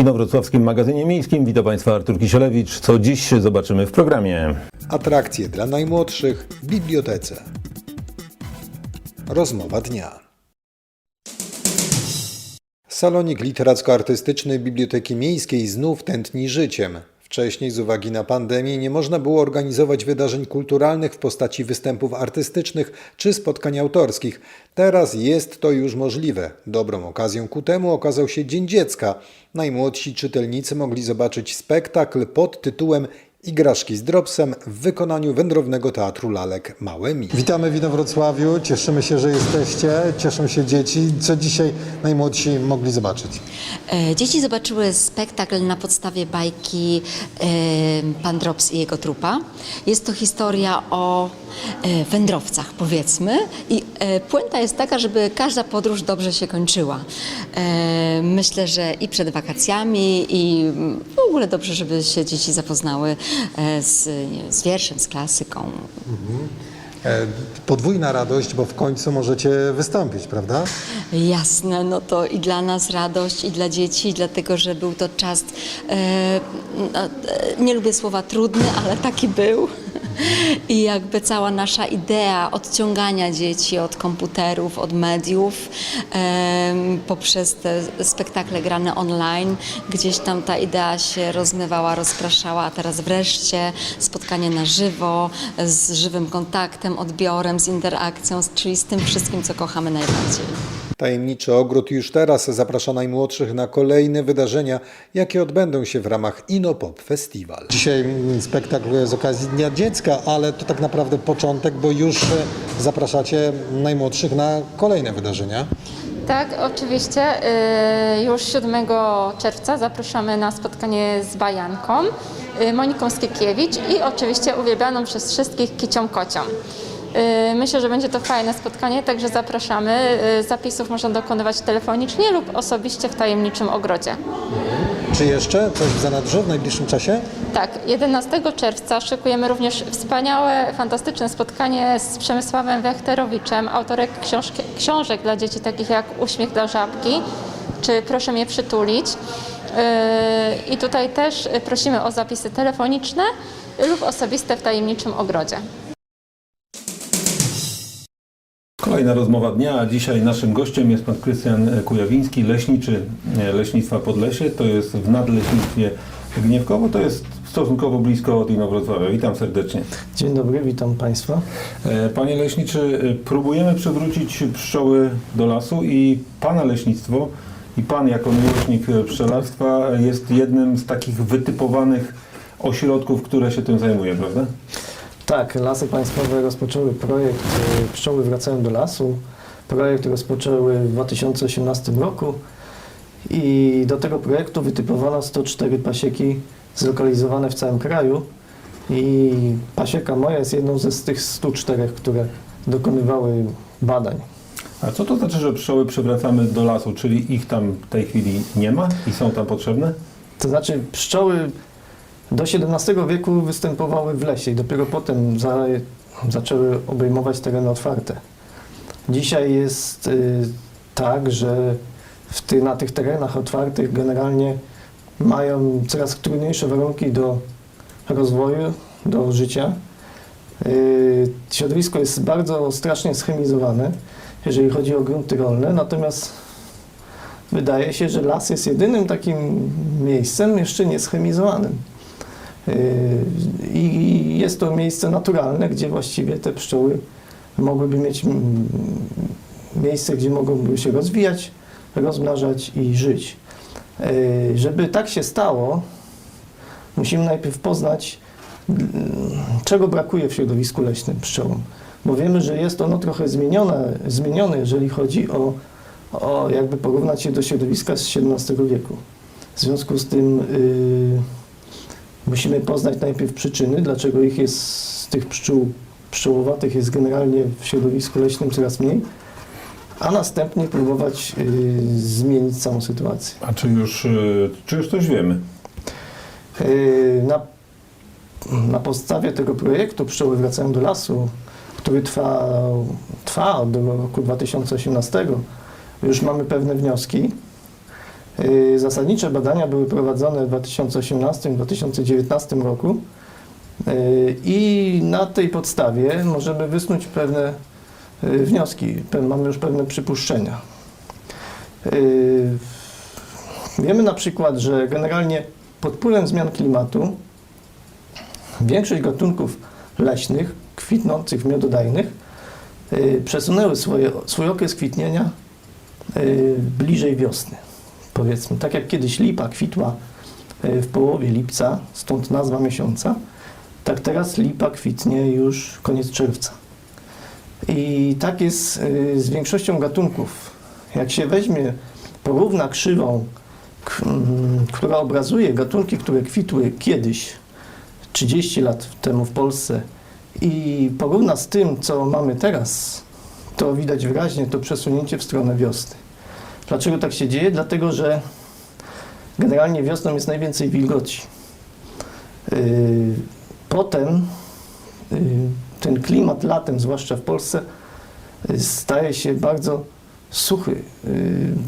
Inowrocławskim Magazynie Miejskim witam Państwa Artur Kisielewicz. Co dziś zobaczymy w programie? Atrakcje dla najmłodszych w bibliotece. Rozmowa dnia. Salonik literacko-artystyczny Biblioteki Miejskiej znów tętni życiem. Wcześniej z uwagi na pandemię nie można było organizować wydarzeń kulturalnych w postaci występów artystycznych czy spotkań autorskich. Teraz jest to już możliwe. Dobrą okazją ku temu okazał się Dzień Dziecka. Najmłodsi czytelnicy mogli zobaczyć spektakl pod tytułem Igraszki z Dropsem w wykonaniu Wędrownego Teatru Lalek Małymi. Witamy w Inowrocławiu, cieszymy się, że jesteście, cieszą się dzieci. Co dzisiaj najmłodsi mogli zobaczyć? E, Dzieci zobaczyły spektakl na podstawie bajki e, Pan Drops i jego trupa. Jest to historia o wędrowcach, powiedzmy. I e, puenta jest taka, żeby każda podróż dobrze się kończyła. E, Myślę, że i przed wakacjami, i mm, w ogóle dobrze, żeby się dzieci zapoznały e, z, wiem, z wierszem, z klasyką. E, Podwójna radość, bo w końcu możecie wystąpić, prawda? Jasne, no to i dla nas radość, i dla dzieci, dlatego że był to czas, e, no, e, nie lubię słowa trudny, ale taki był. I jakby cała nasza idea odciągania dzieci od komputerów, od mediów, poprzez te spektakle grane online, gdzieś tam ta idea się rozmywała, rozpraszała, a teraz wreszcie spotkanie na żywo, z żywym kontaktem, odbiorem, z interakcją, czyli z tym wszystkim, co kochamy najbardziej. Tajemniczy Ogród już teraz zaprasza najmłodszych na kolejne wydarzenia, jakie odbędą się w ramach Inopop Festival. Dzisiaj spektakl z okazji Dnia Dziecka, ale to tak naprawdę początek, bo już zapraszacie najmłodszych na kolejne wydarzenia. Tak, oczywiście. y, Już 7 czerwca zapraszamy na spotkanie z Bajanką, y, Moniką Skikiewicz i oczywiście uwielbianą przez wszystkich Kicią Kocią. Y, Myślę, że będzie to fajne spotkanie, także zapraszamy. Y, Zapisów można dokonywać telefonicznie lub osobiście w tajemniczym ogrodzie. Czy jeszcze coś w zanadrzu w najbliższym czasie? Tak, 11 czerwca szykujemy również wspaniałe, fantastyczne spotkanie z Przemysławem Wechterowiczem, autorek książki, książek dla dzieci takich jak Uśmiech dla żabki, czy Proszę mnie przytulić. Yy, I tutaj też prosimy o zapisy telefoniczne lub osobiste w tajemniczym ogrodzie. Kolejna rozmowa dnia, a dzisiaj naszym gościem jest pan Krystian Kujawiński, leśniczy Leśnictwa Podlesie. To jest w Nadleśnictwie Gniewkowo, to jest stosunkowo blisko od Inowrocławia. Witam serdecznie. Dzień dobry, witam Państwa. E, Panie leśniczy, e, próbujemy przywrócić pszczoły do lasu i pana leśnictwo i pan jako miłośnik e, pszczelarstwa jest jednym z takich wytypowanych ośrodków, które się tym zajmuje, prawda? Tak, Lasy Państwowe rozpoczęły projekt y, Pszczoły wracają do lasu. Projekt rozpoczęły w 2018 roku i do tego projektu wytypowano 104 pasieki zlokalizowane w całym kraju i pasieka moja jest jedną ze z tych 104, które dokonywały badań. A co to znaczy, że pszczoły przywracamy do lasu, czyli ich tam w tej chwili nie ma i są tam potrzebne? To znaczy pszczoły do XVII wieku występowały w lesie i dopiero potem za, zaczęły obejmować tereny otwarte. Dzisiaj jest y, tak, że ty, na tych terenach otwartych generalnie mają coraz trudniejsze warunki do rozwoju, do życia. Y, środowisko jest bardzo strasznie schemizowane, jeżeli chodzi o grunty rolne, natomiast wydaje się, że las jest jedynym takim miejscem jeszcze nieschemizowanym. Yy, I jest to miejsce naturalne, gdzie właściwie te pszczoły mogłyby mieć mm, miejsce, gdzie mogłyby się rozwijać, rozmnażać i żyć. Yy, Żeby tak się stało, musimy najpierw poznać, mm, czego brakuje w środowisku leśnym pszczołom. Bo wiemy, że jest ono trochę zmienione, zmienione jeżeli chodzi o, o jakby porównać się do środowiska z XVII wieku. W związku z tym yy, musimy poznać najpierw przyczyny, dlaczego ich jest z tych pszczół pszczołowatych jest generalnie w środowisku leśnym coraz mniej, a następnie próbować yy, zmienić całą sytuację. A czy już, y, czy już coś wiemy? Yy, Na, na podstawie tego projektu Pszczoły wracają do lasu, który trwa, trwa do roku 2018, już mamy pewne wnioski. Y, Zasadnicze badania były prowadzone w 2018-2019 roku y, i na tej podstawie możemy wysnuć pewne y, wnioski, mamy już pewne przypuszczenia. Wiemy na przykład, że generalnie pod wpływem zmian klimatu większość gatunków leśnych, kwitnących miododajnych, przesunęły swoje, swój okres kwitnienia bliżej wiosny. Powiedzmy, tak jak kiedyś lipa kwitła y, w połowie lipca, stąd nazwa miesiąca, tak teraz lipa kwitnie już koniec czerwca. I tak jest y, z większością gatunków. Jak się weźmie, porówna krzywą, która obrazuje gatunki, które kwitły kiedyś, 30 lat temu w Polsce i porówna z tym, co mamy teraz, to widać wyraźnie to przesunięcie w stronę wiosny. Dlaczego tak się dzieje? Dlatego, że generalnie wiosną jest najwięcej wilgoci. Yy, Potem yy, ten klimat latem, zwłaszcza w Polsce, yy, staje się bardzo suchy.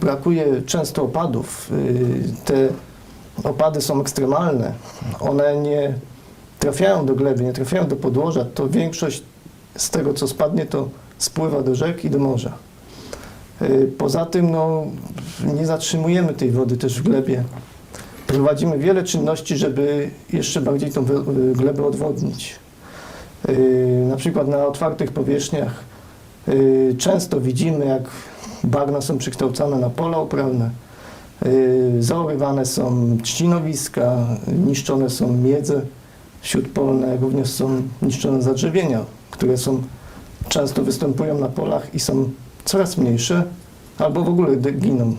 Brakuje często opadów. Te opady są ekstremalne. One nie trafiają do gleby, nie trafiają do podłoża, to większość z tego, co spadnie, to spływa do rzek i do morza. Y, Poza tym no, nie zatrzymujemy tej wody też w glebie. Prowadzimy wiele czynności, żeby jeszcze bardziej tą y, glebę odwodnić. Y, Na przykład na otwartych powierzchniach często widzimy, jak bagna są przekształcane na pola uprawne, zaorywane są trzcinowiska, niszczone są miedze śródpolne, również są niszczone zadrzewienia, które są, często występują na polach i są coraz mniejsze, albo w ogóle giną.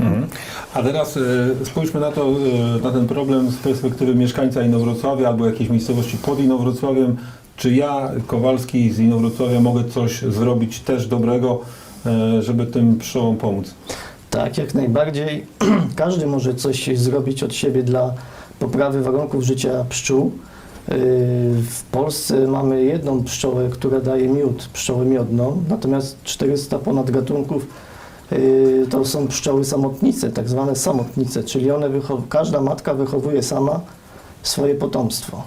Mhm. A teraz e, spójrzmy na to, e, na ten problem z perspektywy mieszkańca Inowrocławia albo jakiejś miejscowości pod Inowrocławiem. Czy ja, Kowalski z Inowrocławia, mogę coś zrobić też dobrego, e, żeby tym pszczołom pomóc? Tak, jak najbardziej. Każdy może coś zrobić od siebie dla poprawy warunków życia pszczół. Yy, W Polsce mamy jedną pszczołę, która daje miód, pszczołę miodną, natomiast 400 ponad gatunków yy, to są pszczoły samotnice, tak zwane samotnice, czyli one każda matka wychowuje sama swoje potomstwo.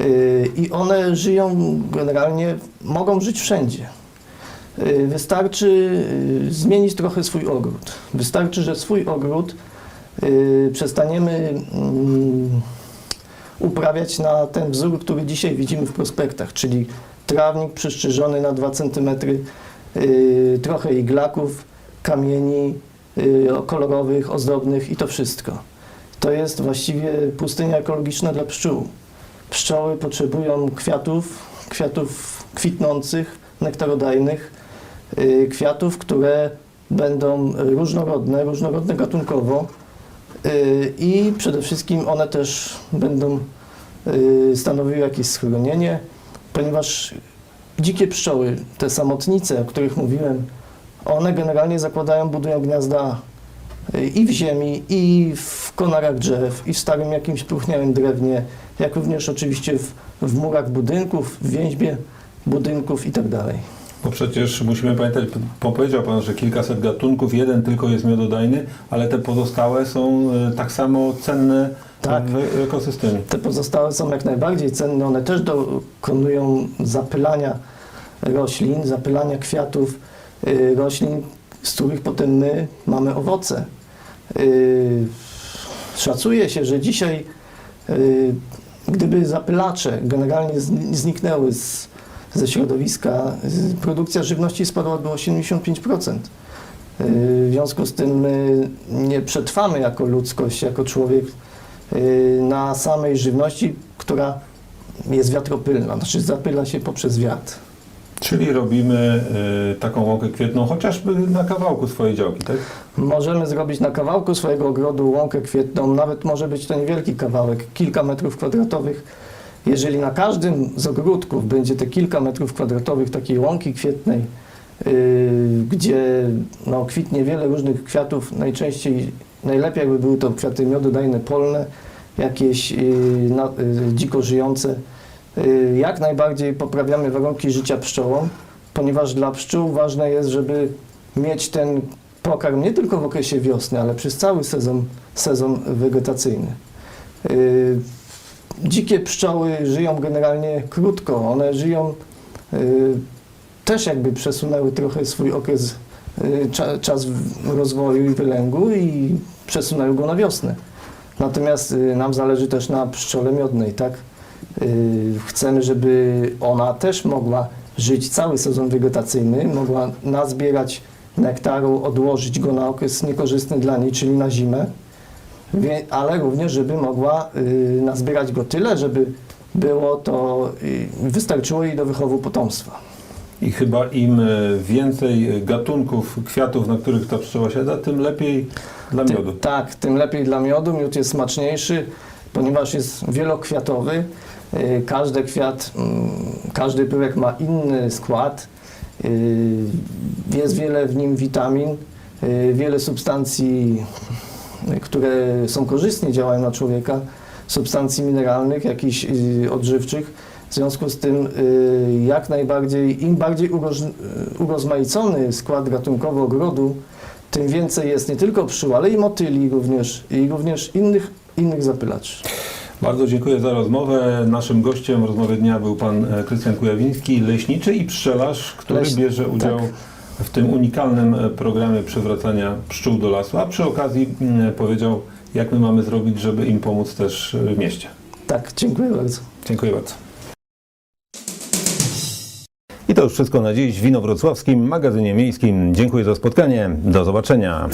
Yy, I one żyją generalnie, mogą żyć wszędzie. Y, Wystarczy y, zmienić trochę swój ogród. Wystarczy, że swój ogród y, przestaniemy mm, uprawiać na ten wzór, który dzisiaj widzimy w prospektach, czyli trawnik przyszczyżony na 2 cm, y, trochę iglaków, kamieni y, kolorowych, ozdobnych i to wszystko. To jest właściwie pustynia ekologiczna dla pszczół. Pszczoły potrzebują kwiatów, kwiatów kwitnących, nektarodajnych, y, kwiatów, które będą różnorodne, różnorodne gatunkowo i przede wszystkim one też będą y, stanowiły jakieś schronienie, ponieważ dzikie pszczoły, te samotnice, o których mówiłem, one generalnie zakładają, budują gniazda y, i w ziemi, i w konarach drzew, i w starym jakimś próchniałym drewnie, jak również oczywiście w, w murach budynków, w więźbie budynków i tak. Bo przecież musimy pamiętać, po- powiedział Pan, że kilkaset gatunków, jeden tylko jest miododajny, ale te pozostałe są e, tak samo cenne Tak. w ekosystemie. Te pozostałe są jak najbardziej cenne. One też dokonują zapylania roślin, zapylania kwiatów y, roślin, z których potem my mamy owoce. Y, Szacuje się, że dzisiaj, y, gdyby zapylacze generalnie zni- zniknęły z, ze środowiska, produkcja żywności spadłaby o 75%. Y, W związku z tym my nie przetrwamy jako ludzkość, jako człowiek y, na samej żywności, która jest wiatropylna, znaczy zapyla się poprzez wiatr. Czyli robimy e, taką łąkę kwietną chociażby na kawałku swojej działki, tak? Możemy zrobić na kawałku swojego ogrodu łąkę kwietną, nawet może być to niewielki kawałek, kilka metrów kwadratowych. Jeżeli na każdym z ogródków będzie te kilka metrów kwadratowych takiej łąki kwietnej, yy, gdzie no, kwitnie wiele różnych kwiatów, najczęściej, najlepiej jakby były to kwiaty miododajne polne, jakieś yy, na, yy, dziko żyjące, yy, jak najbardziej poprawiamy warunki życia pszczołom, ponieważ dla pszczół ważne jest, żeby mieć ten pokarm nie tylko w okresie wiosny, ale przez cały sezon, sezon wegetacyjny. Y, Dzikie pszczoły żyją generalnie krótko. One żyją y, też jakby przesunęły trochę swój okres, y, cza, czas rozwoju i wylęgu i przesunęły go na wiosnę. Natomiast y, nam zależy też na pszczole miodnej, tak? Chcemy, żeby ona też mogła żyć cały sezon wegetacyjny, mogła nazbierać nektaru, odłożyć go na okres niekorzystny dla niej, czyli na zimę, ale również, żeby mogła y, nazbierać go tyle, żeby było to, y, wystarczyło jej do wychowu potomstwa. I chyba im e, więcej gatunków kwiatów, na których ta pszczoła siada, tym lepiej dla Tym- miodu. tak, tym lepiej dla miodu. Miód jest smaczniejszy, ponieważ jest wielokwiatowy. Y, Każdy kwiat, mm, każdy pyłek ma inny skład. Y, Jest wiele w nim witamin, y, wiele substancji, y, które są korzystnie działają na człowieka, substancji mineralnych, jakichś y, odżywczych. W związku z tym y, jak najbardziej, im bardziej uroż, y, urozmaicony skład gatunkowy ogrodu, tym więcej jest nie tylko pszczół, ale i motyli również, i również innych, innych zapylaczy. Bardzo dziękuję za rozmowę. Naszym gościem rozmowy dnia był pan e, Krystian Kujawiński, leśniczy i pszczelarz, który bierze udział tak. W tym unikalnym e, programie przywracania pszczół do lasu, a przy okazji mm, powiedział, jak my mamy zrobić, żeby im pomóc też e, w mieście. Tak, dziękuję bardzo. Dziękuję bardzo. I to już wszystko na dziś w Winowrocławskim magazynie miejskim. Dziękuję za spotkanie. Do zobaczenia.